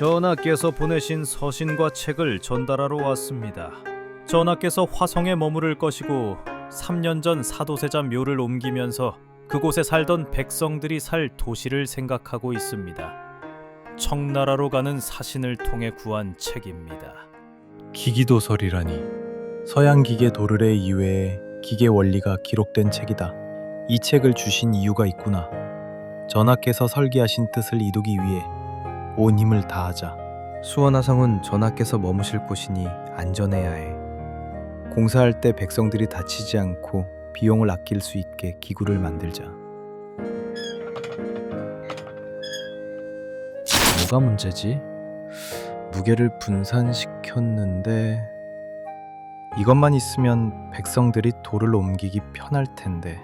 전하께서 보내신 서신과 책을 전달하러 왔습니다. 전하께서 화성에 머무를 것이고 3년 전 사도세자 묘를 옮기면서 그곳에 살던 백성들이 살 도시를 생각하고 있습니다. 청나라로 가는 사신을 통해 구한 책입니다. 기기도설이라니 서양 기계 도르래 이외에 기계 원리가 기록된 책이다. 이 책을 주신 이유가 있구나. 전하께서 설계하신 뜻을 이루기 위해 온 힘을 다하자. 수원화성은 전하께서 머무실 곳이니 안전해야 해. 공사할 때 백성들이 다치지 않고 비용을 아낄 수 있게 기구를 만들자. 뭐가 문제지? 무게를 분산시켰는데 이것만 있으면 백성들이 돌을 옮기기 편할 텐데